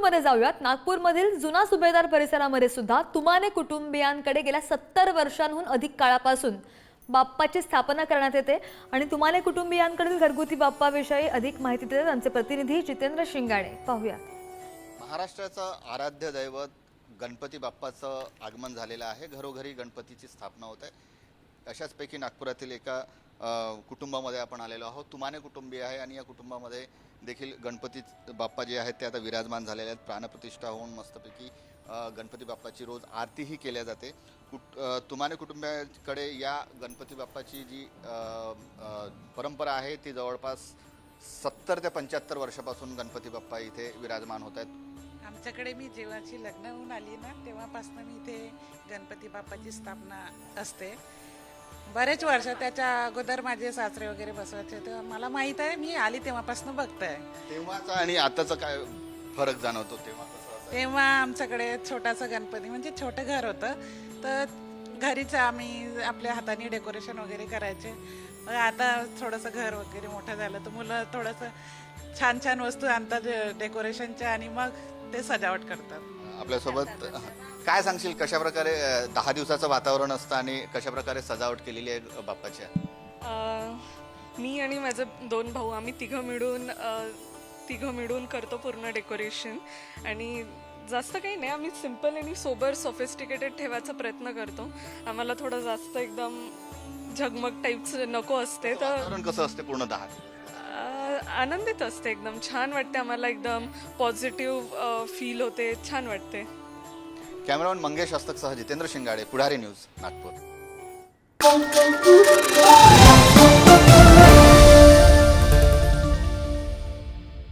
नागपूरमध्ये जाऊयात. नागपूरमधील जुना सुभेदार परिसरामध्ये सुद्धा तुमाने कुटुंबियांकडे गेल्या सत्तर वर्षांहून अधिक काळापासून बाप्पाची स्थापना करण्यात येते आणि तुमाने कुटुंबियांकडील घरगुती बाप्पाविषयी अधिक माहिती देतात त्यांचे प्रतिनिधी जितेंद्र शिंगाणे पाहूया महाराष्ट्राचं आराध्य दैवत गणपती बाप्पाचं आगमन झालेलं आहे. घरोघरी गणपतीची स्थापना होत आहे. अशाचपैकी नागपुरातील एका कुटुंबामध्ये आपण आलेलो आहोत. तुमाने कुटुंबीय आहे आणि या कुटुंबामध्ये देखील गणपती बाप्पा जे आहेत. ते आता विराजमान झालेले आहेत. प्राणप्रतिष्ठा होऊन मस्तपैकी गणपती बाप्पाची रोज आरतीही केल्या जाते. कुट तुमाने कुटुंबाकडे या गणपती बाप्पाची जी परंपरा आहे ती जवळपास सत्तर ते पंच्याहत्तर वर्षापासून गणपती बाप्पा इथे विराजमान होत आहेत. आमच्याकडे मी जेव्हाची लग्न होऊन आली ना तेव्हापासून मी इथे गणपती बाप्पाची स्थापना असते. बरेच वर्ष त्याच्या अगोदर माझे सासरे वगैरे बसवायचे तर मला माहीत आहे मी आली तेव्हापासून बघताय. तेव्हाचा आणि आताचा काय फरक जाणवतो तेव्हा कसं असायचं? तेव्हा आमच्याकडे छोटासा गणपती म्हणजे छोटं घर होतं. तर घरीच आम्ही आपल्या हाताने डेकोरेशन वगैरे करायचे. मग आता थोडंसं घर वगैरे मोठं झालं तर मुलं थोडंसं छान छान वस्तू आणतात डेकोरेशनच्या आणि मग ते सजावट करतात. आपल्यासोबत काय सांगशील? कशा प्रकारे दहा दिवसाचं वातावरण असतं आणि कशा प्रकारे सजावट केलेली आहे बाप्पाच्या मी आणि माझे दोन भाऊ आम्ही तिघं मिळून तिघं मिळून करतो पूर्ण डेकोरेशन. आणि जास्त काही नाही आम्ही सिंपल आणि सोबर सोफिस्टिकेटेड ठेवायचा प्रयत्न करतो. आम्हाला थोडं जास्त एकदम झगमग टाईपचं नको असते तर कसं असते पूर्ण दहा? आनंदित असते एकदम. छान वाटते आम्हाला एकदम पॉझिटिव्ह फील होते. छान वाटते. कॅमेरामन मंगेश हस्तकसह जितेंद्र शिंगाडे पुढारी न्यूज नागपूर.